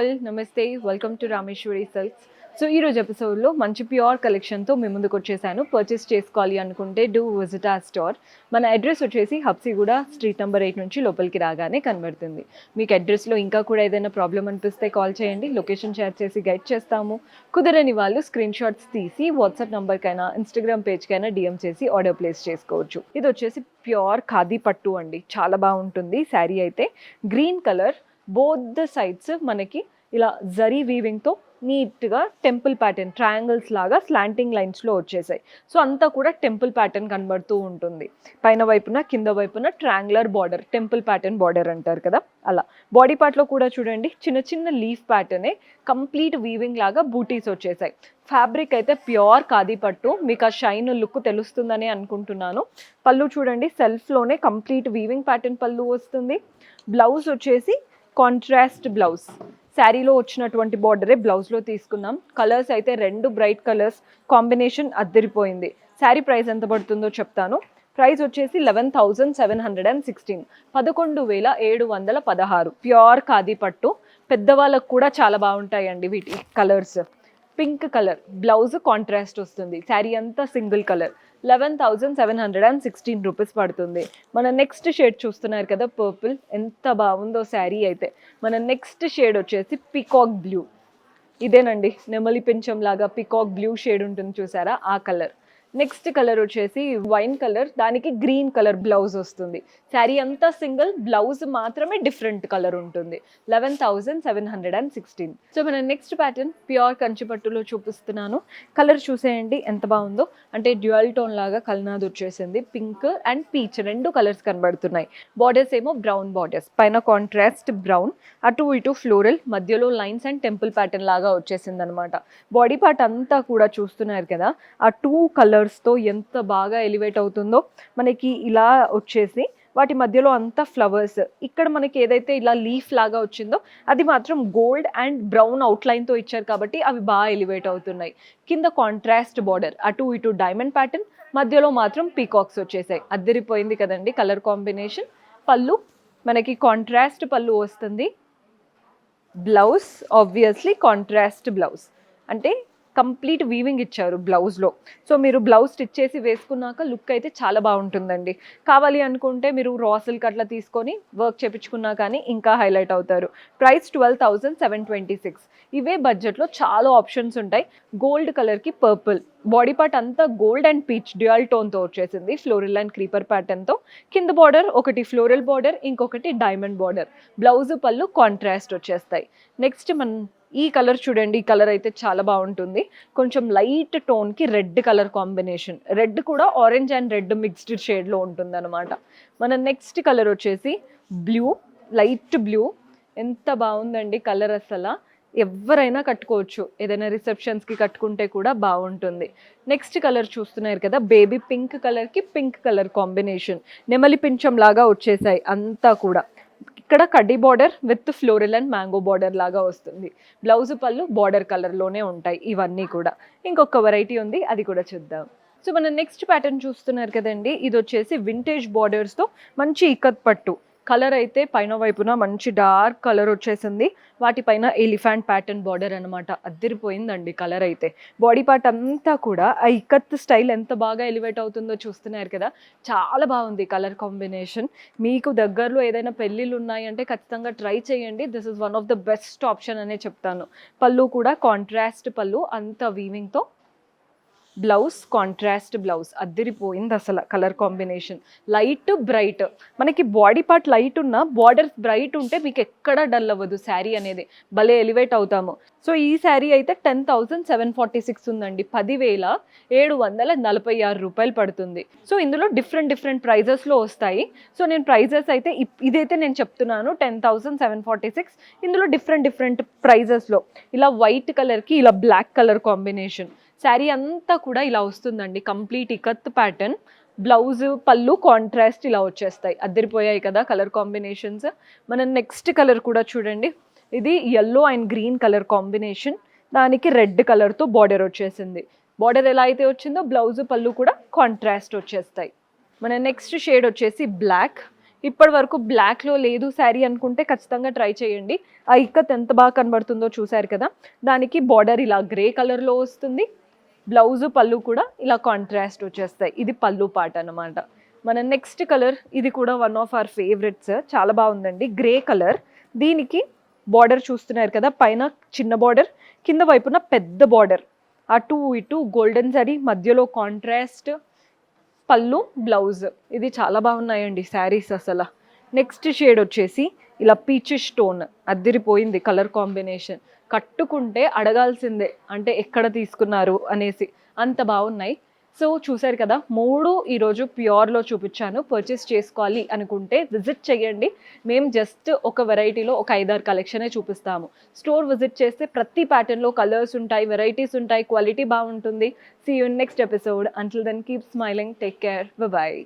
All నమస్తే welcome to Rameshwari sells so ఈ రోజు ఎపిసోడ్లో మంచి ప్యూర్ కలెక్షన్తో మీ ముందుకు వచ్చేసాను. పర్చేస్ చేసుకోవాలి అనుకుంటే డూ విజిట్ ఆ స్టోర్ మన అడ్రస్ వచ్చేసి హబ్సిగూడ స్ట్రీట్ నెంబర్ ఎయిట్ నుంచి లోపలికి రాగానే కనబడుతుంది. మీకు అడ్రస్లో ఇంకా కూడా ఏదైనా ప్రాబ్లం అనిపిస్తే కాల్ చేయండి. లొకేషన్ షేర్ చేసి గైడ్ చేస్తాము. కుదరని వాళ్ళు స్క్రీన్ షాట్స్ తీసి వాట్సాప్ నెంబర్కైనా ఇన్స్టాగ్రామ్ పేజ్కైనా డిఎం చేసి ఆర్డర్ ప్లేస్ చేసుకోవచ్చు. ఇది వచ్చేసి ప్యూర్ ఖాదీ పట్టు అండి. చాలా బాగుంటుంది. శారీ అయితే green colour both the sides మనకి ఇలా జరీ వీవింగ్తో నీట్గా టెంపుల్ ప్యాటర్న్ ట్రయాంగిల్స్ లాగా స్లాంటింగ్ లైన్స్లో వచ్చేసాయి. సో అంతా కూడా టెంపుల్ ప్యాటర్న్ కనబడుతూ ఉంటుంది. పైన వైపున కింద వైపున triangular border temple pattern border అంటారు కదా? అలా. బాడీ పార్ట్లో కూడా చూడండి చిన్న చిన్న లీఫ్ ప్యాటర్నే కంప్లీట్ వీవింగ్ లాగా బూటీస్ వచ్చేసాయి. ఫ్యాబ్రిక్ అయితే ప్యూర్ ఖాదీ పట్టు మీకు ఆ షైన్ లుక్ తెలుస్తుందని అనుకుంటున్నాను. పళ్ళు చూడండి సెల్ఫ్లోనే కంప్లీట్ వీవింగ్ ప్యాటర్న్ పళ్ళు వస్తుంది. బ్లౌజ్ వచ్చేసి కాంట్రాస్ట్ బ్లౌజ్ శారీలో వచ్చినటువంటి బార్డరే బ్లౌజ్లో తీసుకున్నాం. కలర్స్ అయితే రెండు బ్రైట్ కలర్స్ కాంబినేషన్ అద్దరిపోయింది. శారీ ప్రైస్ ఎంత పడుతుందో చెప్తాను. ప్రైస్ వచ్చేసి eleven thousand seven hundred and sixteen పదకొండు వేల ఏడు వందల పదహారు. ప్యూర్ ఖాదీ పట్టు. పెద్దవాళ్ళకు కూడా చాలా బాగుంటాయండి వీటి colours pink colour blouse contrast వస్తుంది. శారీ అంతా single colour. Eleven thousand seven hundred and sixteen rupees పడుతుంది. మన నెక్స్ట్ షేడ్ చూస్తున్నారు కదా పర్పుల్. ఎంత బాగుందో శారీ అయితే. మన నెక్స్ట్ షేడ్ వచ్చేసి పికాక్ బ్లూ. ఇదేనండి నెమలి పింఛం లాగా పికాక్ బ్లూ షేడ్ ఉంటుంది చూసారా? ఆ కలర్. నెక్స్ట్ కలర్ వచ్చేసి వైన్ కలర్ దానికి గ్రీన్ కలర్ బ్లౌజ్ వస్తుంది. శారీ అంతా సింగిల్ బ్లౌజ్ మాత్రమే డిఫరెంట్ కలర్ ఉంటుంది. Eleven thousand seven hundred and sixteen. So మన నెక్స్ట్ ప్యాటర్న్ ప్యూర్ కంచిపట్టులో చూపిస్తున్నాను. కలర్ చూసేయండి ఎంత బాగుందో. అంటే డ్యూయల్ టోన్ లాగా కల్నాది వచ్చేసింది. పింక్ అండ్ పీచ్ రెండు కలర్స్ కనబడుతున్నాయి. బార్డర్స్ ఏమో బ్రౌన్ బార్డర్స్ పైన కాంట్రాస్ట్ బ్రౌన్ అటు ఇటు ఫ్లోరల్ మధ్యలో లైన్స్ అండ్ టెంపుల్ ప్యాటర్న్ లాగా వచ్చేసింది అనమాట బాడీ పార్ట్ అంతా కూడా చూస్తున్నారు కదా ఆ టూ కలర్ కలర్స్తో ఎంత బాగా ఎలివేట్ అవుతుందో మనకి ఇలా వచ్చేసి వాటి మధ్యలో అంతా ఫ్లవర్స్. ఇక్కడ మనకి ఏదైతే ఇలా లీఫ్ లాగా వచ్చిందో అది మాత్రం గోల్డ్ అండ్ బ్రౌన్ అవుట్లైన్తో ఇచ్చారు కాబట్టి అవి బాగా ఎలివేట్ అవుతున్నాయి. కింద కాంట్రాస్ట్ బార్డర్ అటు ఇటు డైమండ్ ప్యాటర్న్ మధ్యలో మాత్రం పీకాక్స్ వచ్చేసాయి. అద్దరిపోయింది కదండి కలర్ కాంబినేషన్. పళ్ళు మనకి కాంట్రాస్ట్ పళ్ళు వస్తుంది. Blouse obviously contrast blouse. అంటే కంప్లీట్ వీవింగ్ ఇచ్చారు బ్లౌజ్లో. సో మీరు బ్లౌజ్ స్టిచ్ చేసి వేసుకున్నాక లుక్ అయితే చాలా బాగుంటుందండి. కావాలి అనుకుంటే మీరు రా అట్లా తీసుకొని వర్క్ చేపించుకున్నా కానీ ఇంకా హైలైట్ అవుతారు. Price twelve thousand seven twenty six ఇవే బడ్జెట్లో చాలా ఆప్షన్స్ ఉంటాయి. గోల్డ్ కలర్కి పర్పుల్ బాడీ పార్ట్ అంతా గోల్డ్ అండ్ పీచ్ డ్యూయల్ టోన్తో వచ్చేసింది ఫ్లోరల్ అండ్ క్రీపర్ ప్యాటర్న్తో కింద బార్డర్ ఒకటి ఫ్లోరల్ బార్డర్ ఇంకొకటి డైమండ్ బార్డర్ బ్లౌజ్ పళ్ళు కాంట్రాస్ట్ వచ్చేస్తాయి. నెక్స్ట్ మన ఈ కలర్ చూడండి ఈ కలర్ అయితే చాలా బాగుంటుంది. కొంచెం లైట్ టోన్కి రెడ్ కలర్ కాంబినేషన్ రెడ్ కూడా ఆరెంజ్ అండ్ రెడ్ మిక్స్డ్ షేడ్లో ఉంటుంది అనమాట మన నెక్స్ట్ కలర్ వచ్చేసి బ్లూ లైట్ బ్లూ ఎంత బాగుందండి కలర్ అసలు. ఎవరైనా కట్టుకోవచ్చు. ఏదైనా రిసెప్షన్స్కి కట్టుకుంటే కూడా బాగుంటుంది. నెక్స్ట్ కలర్ చూస్తున్నారు కదా బేబీ పింక్ కలర్కి పింక్ కలర్ కాంబినేషన్ నెమలి పింఛం లాగా వచ్చేసాయి అంతా కూడా. ఇక్కడ కడ్డీ border with floral and mango border లాగా వస్తుంది. బ్లౌజ్ పళ్ళు బార్డర్ కలర్లోనే ఉంటాయి ఇవన్నీ కూడా. ఇంకొక వెరైటీ ఉంది అది కూడా చూద్దాం. సో మనం నెక్స్ట్ ప్యాటర్న్ చూస్తున్నారు కదండి ఇది వచ్చేసి వింటేజ్ బార్డర్స్తో మంచి ఇక్కత్ పట్టు. కలర్ అయితే పైన వైపున మంచి డార్క్ కలర్ వచ్చేసింది. వాటిపైన ఎలిఫెంట్ ప్యాటర్న్ బార్డర్ అనమాట అద్దరిపోయిందండి కలర్ అయితే. బాడీ పార్ట్ అంతా కూడా ఆ ఇక్కత్ స్టైల్ ఎంత బాగా ఎలివేట్ అవుతుందో చూస్తున్నారు కదా. చాలా బాగుంది కలర్ కాంబినేషన్ మీకు దగ్గరలో ఏదైనా పెళ్ళిళ్ళు ఉన్నాయంటే ఖచ్చితంగా ట్రై చేయండి. This is one of the best option అనే చెప్తాను. పళ్ళు కూడా కాంట్రాస్ట్ పళ్ళు అంత వీవింగ్తో బ్లౌజ్ కాంట్రాస్ట్ బ్లౌజ్ అద్దరిపోయింది అసలు కలర్ కాంబినేషన్ లైట్ బ్రైట్ మనకి బాడీ పార్ట్ లైట్ ఉన్న బార్డర్ బ్రైట్ ఉంటే మీకు ఎక్కడ డల్ అవ్వదు శారీ అనేది. భలే ఎలివేట్ అవుతాము. సో ఈ శారీ అయితే ten thousand seven forty six ఉందండి. పదివేల ఏడు వందల నలభై ఆరు రూపాయలు పడుతుంది. సో ఇందులో డిఫరెంట్ డిఫరెంట్ ప్రైజెస్లో వస్తాయి. సో నేను ప్రైజెస్ అయితే ఇప్- ఇదైతే నేను చెప్తున్నాను ten thousand seven forty six ఇందులో డిఫరెంట్ డిఫరెంట్ ప్రైజెస్లో ఇలా వైట్ కలర్కి ఇలా బ్లాక్ కలర్ కాంబినేషన్ శారీ అంతా కూడా ఇలా వస్తుందండి. Complete ikat pattern. బ్లౌజ్ పళ్ళు కాంట్రాస్ట్ ఇలా వచ్చేస్తాయి. అద్దరిపోయాయి కదా కలర్ కాంబినేషన్స్. మనం నెక్స్ట్ కలర్ కూడా చూడండి. ఇది yellow and green colour combination. దానికి రెడ్ కలర్తో బార్డర్ వచ్చేసింది. బార్డర్ ఎలా అయితే వచ్చిందో బ్లౌజ్ పళ్ళు కూడా కాంట్రాస్ట్ వచ్చేస్తాయి. మన నెక్స్ట్ షేడ్ వచ్చేసి బ్లాక్ ఇప్పటి వరకు బ్లాక్లో లేదు శారీ అనుకుంటే ఖచ్చితంగా ట్రై చేయండి. ఆ ఇక్కత్ ఎంత బాగా కనబడుతుందో చూశారు కదా. దానికి బార్డర్ ఇలా గ్రే కలర్లో వస్తుంది. బ్లౌజ్ పళ్ళు కూడా ఇలా కాంట్రాస్ట్ వచ్చేస్తాయి. ఇది పళ్ళు పాట అనమాట మన నెక్స్ట్ కలర్ ఇది కూడా వన్ ఆఫ్ అవర్ ఫేవరెట్స్ చాలా బాగుందండి. గ్రే కలర్ దీనికి బార్డర్ చూస్తున్నారు కదా పైన చిన్న బార్డర్ కింద వైపున పెద్ద బార్డర్ అటు ఇటు గోల్డెన్ సారీ మధ్యలో కాంట్రాస్ట్ పళ్ళు బ్లౌజ్ ఇది చాలా బాగున్నాయండి శారీస్ అసలు. నెక్స్ట్ షేడ్ వచ్చేసి ఇలా పీచ్ స్టోన్ అద్దిరిపోయింది కలర్ కాంబినేషన్ కట్టుకుంటే అడగాల్సిందే. అంటే ఎక్కడ తీసుకున్నారు అనేసి. అంత బాగున్నాయి. సో చూశారు కదా మూడు ఈరోజు ప్యూర్లో చూపించాను. పర్చేస్ చేసుకోవాలి అనుకుంటే విజిట్ చేయండి. మేము జస్ట్ ఒక వెరైటీలో ఒక ఐదారు కలెక్షనే చూపిస్తాము. స్టోర్ విజిట్ చేస్తే ప్రతి ప్యాటర్న్లో కలర్స్ ఉంటాయి వెరైటీస్ ఉంటాయి క్వాలిటీ బాగుంటుంది. See you next episode until then keep smiling take care bye